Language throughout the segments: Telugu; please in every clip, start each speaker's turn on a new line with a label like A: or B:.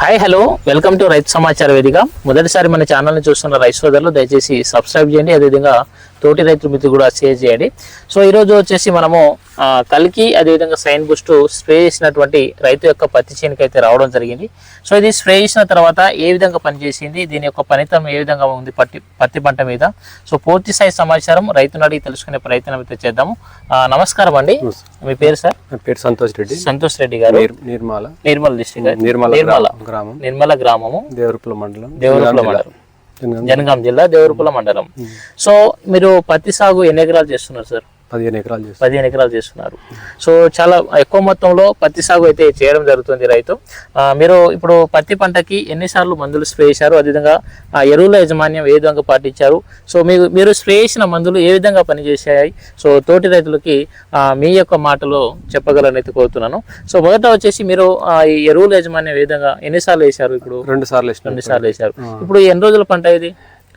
A: హాయ్ హలో వెల్కమ్ టు రైతు సమాచార వేదిక మొదటిసారి మన ఛానల్ని చూస్తున్న రైతు సోదరులు దయచేసి సబ్స్క్రైబ్ చేయండి. అదేవిధంగా తోటి రైతు మిత్రులు కూడా షేర్ చేయండి. సో ఈరోజు వచ్చేసి మనము కలికి అదేవిధంగా సైన్ బూస్ట్ స్ప్రే చేసినటువంటి రైతు యొక్క పత్తి చేనుకి అయితే రావడం జరిగింది. సో ఇది స్ప్రే చేసిన తర్వాత ఏ విధంగా పనిచేసింది దీని యొక్క పనితనం ఏ విధంగా ఉంది పత్తి పత్తి పంట మీద. సో పూర్తి స్థాయి సమాచారం రైతును అడిగి తెలుసుకునే ప్రయత్నం అయితే చేద్దాము. ఆ, నమస్కారం అండి. మీ పేరు సార్?
B: పేరు సంతోష్ రెడ్డి.
A: సంతోష్ రెడ్డి గారు.
B: నిర్- నిర్మాల.
A: నిర్మల్ డిస్ట్రిక్ట్
B: నిర్మల
A: నిర్మల.
B: గ్రా- గ్రామం.
A: నిర్మల గ్రామము.
B: దేవరపుల మండలం.
A: దేవరపుల మండలం.
B: జనగాం
A: జిల్లా దేవరపుల మండలం. సో మీరు పత్తి సాగు ఎన్ని ఎకరాలు చేస్తున్నారు సార్?
B: పదిహేను ఎకరాలు
A: పదిహేను ఎకరాలు చేస్తున్నారు. సో చాలా ఎక్కువ మొత్తంలో పత్తి సాగు అయితే చేయడం జరుగుతుంది రైతు. మీరు ఇప్పుడు పత్తి పంటకి ఎన్నిసార్లు మందులు స్ప్రే చేశారు? అదేవిధంగా ఆ ఎరువుల యాజమాన్యం ఏ విధంగా పాటించారు? సో మీరు మీరు స్ప్రే చేసిన మందులు ఏ విధంగా పనిచేసాయి సో తోటి రైతులకి ఆ, మీ యొక్క మాటలో చెప్పగలని అయితే కోరుతున్నాను. సో మొదట వచ్చేసి మీరు ఆ, ఈ ఎరువుల యాజమాన్యం ఏ విధంగా ఎన్నిసార్లు వేశారు ఇప్పుడు?
B: రెండు సార్లు
A: రెండు సార్లు వేశారు. ఇప్పుడు ఎన్ని రోజుల పంట ఇది?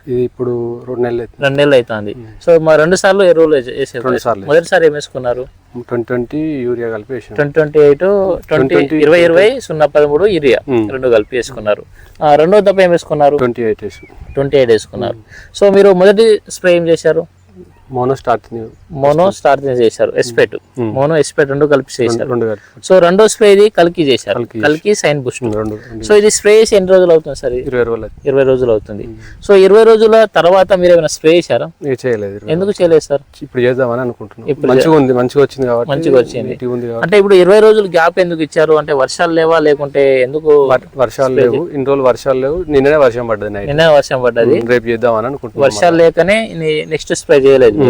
B: ఇది ఇప్పుడు రెండు నెలలు అవుతుంది.
A: రెండు నెలలు అవుతుంది. సో మా రెండు సార్లు ఎరువులు వేసే- వేసారు?
B: రెండు సార్లు
A: మొదటిసారి ఏం వేసుకున్నారు?
B: ట్వంటీ ట్వంటీ యూరియా కలిపి
A: ట్వంటీ ట్వంటీ ఎయిట్ ట్వంటీ ఇరవై ఇరవై సున్నా పదమూడు ఇరియా రెండు కలిపి వేసుకున్నారు. రెండో దప్ప ఏం వేసుకున్నారు?
B: ట్వంటీ ఎయిట్
A: ట్వంటీ ఎయిట్ వేసుకున్నారు. సో మీరు మొదటి స్ప్రే ఏం చేశారు?
B: మోనో స్టార్ట్
A: మోనో స్టార్ట్ చేశారు ఎస్పెట్ మోనో ఎస్పెట్ రెండు కలిపి చేశారు. సో రెండో స్ప్రే ఇది కలికి చేశారు. కలికి సైన్ బూస్ట్
B: రెండు
A: సో ఇది స్ప్రే చేసి ఎన్ని రోజులు అవుతుంది సార్?
B: ఇరవై రోజులు అవుతుంది.
A: ఇరవై రోజులు అవుతుంది. సో ఇరవై రోజుల తర్వాత మీరు ఏమైనా స్ప్రే చేశారా?
B: చేయలేదు.
A: ఎందుకు చేయలేదు సార్?
B: ఇప్పుడు చేద్దామని అనుకుంటున్నాం. మంచిగా ఉంది మంచిగా వచ్చింది కాబట్టి
A: మంచిగా వచ్చింది. అంటే ఇప్పుడు ఇరవై రోజులు గ్యాప్ ఎందుకు ఇచ్చారు? అంటే వర్షాలు లేవా? లేకుంటే ఎందుకు
B: వర్- వర్షాలు లేవు. ఇన్ని రోజులు వర్షాలు లేవు. నిన్ననే వర్షం పడ్డది
A: నిన్న వర్షం పడ్డది.
B: రేపు చేద్దామని అనుకుంటున్నాం
A: వర్షాలు లేకనే నెక్స్ట్ స్ప్రే చేయలేదు.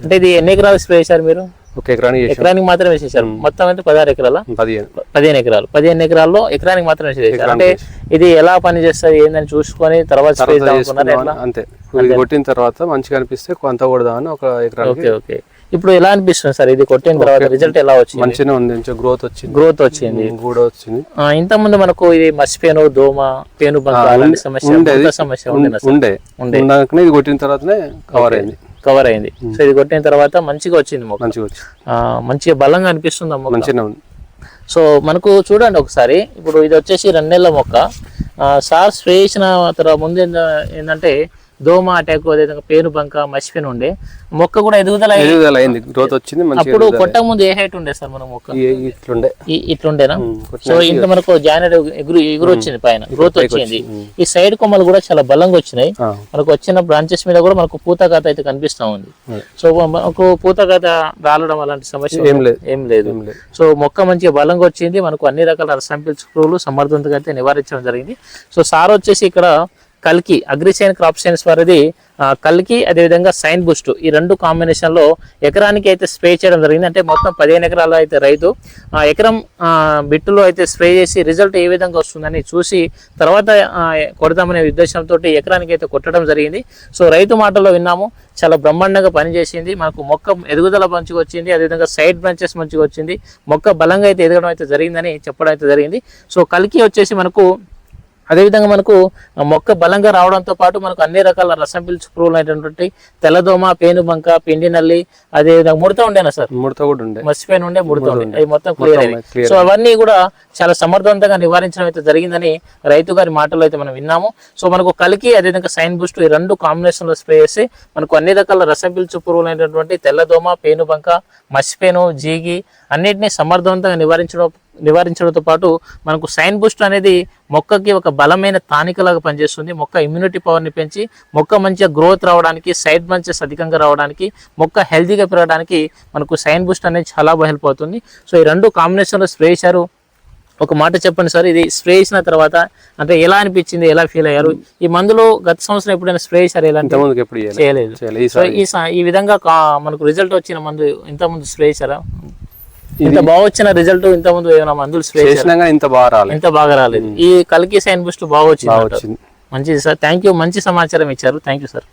A: అంటే ఇది ఎన్ని ఎకరాలు స్ప్రే చేశారు మీరు
B: ఒక ఎకరానికి
A: ఎకరానికి మాత్రమే వేసేసారు మొత్తం అయితే పదహారు ఎకరాల
B: పదిహేను
A: పదిహేను ఎకరాలు పదిహేను ఎకరాల్లో ఎకరానికి మాత్రమే వేసేసారు అంటే ఇది ఎలా పని చేస్తుంది ఏందని చూసుకొని తర్వాత స్ప్రే
B: అంతే ఇది కొట్టిన తర్వాత మంచిగా అనిపిస్తే కొంత కొడదామని ఒక ఎకరానికి
A: ఓకే ఓకే ఇప్పుడు ఎలా అనిపిస్తుంది సార్ ఇది కొట్టిన తర్వాత రిజల్ట్ ఎలా వచ్చింది
B: మంచిగానే ఉంది మంచిగా గ్రోత్ వచ్చింది
A: గ్రోత్ వచ్చింది
B: కూడా వచ్చింది
A: ఆ, ఇంతకుముందు మనకు ఇది మర్చిపోయాను దోమ పేను అలాంటి సమస్య సమస్య?
B: ఉండే ఉండకనే ఇది కొట్టిన తర్వాతనే కవర్ అయింది
A: కవర్ అయింది. సో ఇది కొట్టిన తర్వాత మంచిగా వచ్చింది మొక్క.
B: మంచిగా
A: మంచిగా బలంగా అనిపిస్తుంది
B: మంచిగానే ఉంది.
A: సో మనకు చూడండి ఒకసారి. ఇప్పుడు ఇది వచ్చేసి రెండు నెలల మొక్క. సార్ స్ప్రే చేసిన తర్వాత ముందు ఏంటంటే దోమ అటాక్ అదేవిధంగా పేను బంక మసిపోయిన ఉండే. మొక్క కూడా ఎదుగుదల
B: ఎదుగుదల అయింది గ్రోత్ వచ్చింది
A: అప్పుడు కొట్ట ముందు ఏ హైట్ ఉండే సార్ మన మొక్క?
B: ఇట్లుండే.
A: ఇట్లుండేనా? సో ఇంత మనకు జానెడ్ ఎగురు ఎగురు వచ్చింది పైన. గ్రోత్ వచ్చింది. ఈ సైడ్ కొమ్మలు కూడా చాలా బలంగా వచ్చినాయి. మనకు వచ్చిన బ్రాంచెస్ మీద కూడా మనకు పూత కథ అయితే కనిపిస్తా ఉంది. సో మనకు పూత కథ రాలడం అలాంటి సమస్య
B: ఏం లేదు.
A: ఏం లేదు. సో మొక్క మంచిగా బలంగా వచ్చింది. మనకు అన్ని రకాల రసం పురుగులు సమర్థవంతంగా అయితే నివారించడం జరిగింది. సో సార్ వచ్చేసి ఇక్కడ కల్కి అగ్రిసైన్ క్రాప్ సైన్స్ వారిది కల్కి అదేవిధంగా సైన్ బూస్ట్ ఈ రెండు కాంబినేషన్లో ఎకరానికి అయితే స్ప్రే చేయడం జరిగింది. అంటే మొత్తం పదిహేను ఎకరాలు అయితే రైతు ఎకరం బిట్టులో అయితే స్ప్రే చేసి రిజల్ట్ ఏ విధంగా వస్తుందని చూసి తర్వాత కొడదామనే ఉద్దేశంతో ఎకరానికి అయితే కొట్టడం జరిగింది. సో రైతు మాటల్లో విన్నాము చాలా బ్రహ్మాండంగా పనిచేసింది. మనకు మొక్క ఎదుగుదల మంచిగా వచ్చింది అదేవిధంగా సైడ్ బ్రాంచెస్ మంచిగా వచ్చింది. మొక్క బలంగా అయితే ఎదగడం అయితే జరిగిందని చెప్పడం అయితే జరిగింది. సో కల్కి వచ్చేసి మనకు అదేవిధంగా మనకు మొక్క బలంగా రావడంతో పాటు మనకు అన్ని రకాల రసం పీల్చు పురుగులు అయినటువంటి తెల్లదోమ పేనుబంక పిండి నల్లి అదేవిధంగా ముడత ఉండేనా సార్?
B: ముడత కూడా ఉండే.
A: మర్చిపోయిన ఉండే ముడత ఉండే. అవి మొత్తం క్లియర్ సో అవన్నీ కూడా చాలా సమర్థవంతంగా నివారించడం అయితే జరిగిందని రైతు గారి మాటలు అయితే మనం విన్నాము. సో మనకు కలికి అదేవిధంగా సైన్ బూస్ట్ ఈ రెండు కాంబినేషన్లో స్ప్రే చేసి మనకు అన్ని రకాల రసం పీల్చు పురుగులు అయినటువంటి తెల్లదోమ పేనుబంక మసిపేను జీగి అన్నిటినీ సమర్థవంతంగా నివారించడం నివారించడంతో పాటు మనకు సైన్ బూస్ట్ అనేది మొక్కకి ఒక బలమైన తానికలాగా పనిచేస్తుంది. మొక్క ఇమ్యూనిటీ పవర్ని పెంచి మొక్క మంచిగా గ్రోత్ రావడానికి సైడ్ బంచెస్ అధికంగా రావడానికి మొక్క హెల్తీగా పెరగడానికి మనకు సైన్ బూస్ట్ అనేది చాలా బాగా హెల్ప్ అవుతుంది. సో ఈ రెండు కాంబినేషన్లో స్ప్రే చేశారు. ఒక మాట చెప్పండి సార్ ఇది స్ప్రే చేసిన తర్వాత అంటే ఎలా అనిపించింది ఎలా ఫీల్ అయ్యారు? ఈ మందులో గత సంవత్సరం ఎప్పుడైనా స్ప్రే చేశారు
B: ఎప్పుడు చేయలేదు.
A: సో ఈ విధంగా మనకు రిజల్ట్ వచ్చిన మందు ఇంత ముందు స్ప్రే చేశారా? ఇంత బాగా వచ్చిన రిజల్ట్ ఇంత ముందు ఏమైనా మందులు స్ప్రే
B: చేసినా ఇంత బాగా రాలేదు
A: ఇంత బాగా రాలేదు. ఈ కలికి సైన్ బూస్ట్ బాగా.
B: వచ్చింది
A: మంచిది సార్. థ్యాంక్ యూ మంచి సమాచారం ఇచ్చారు. Thank you sir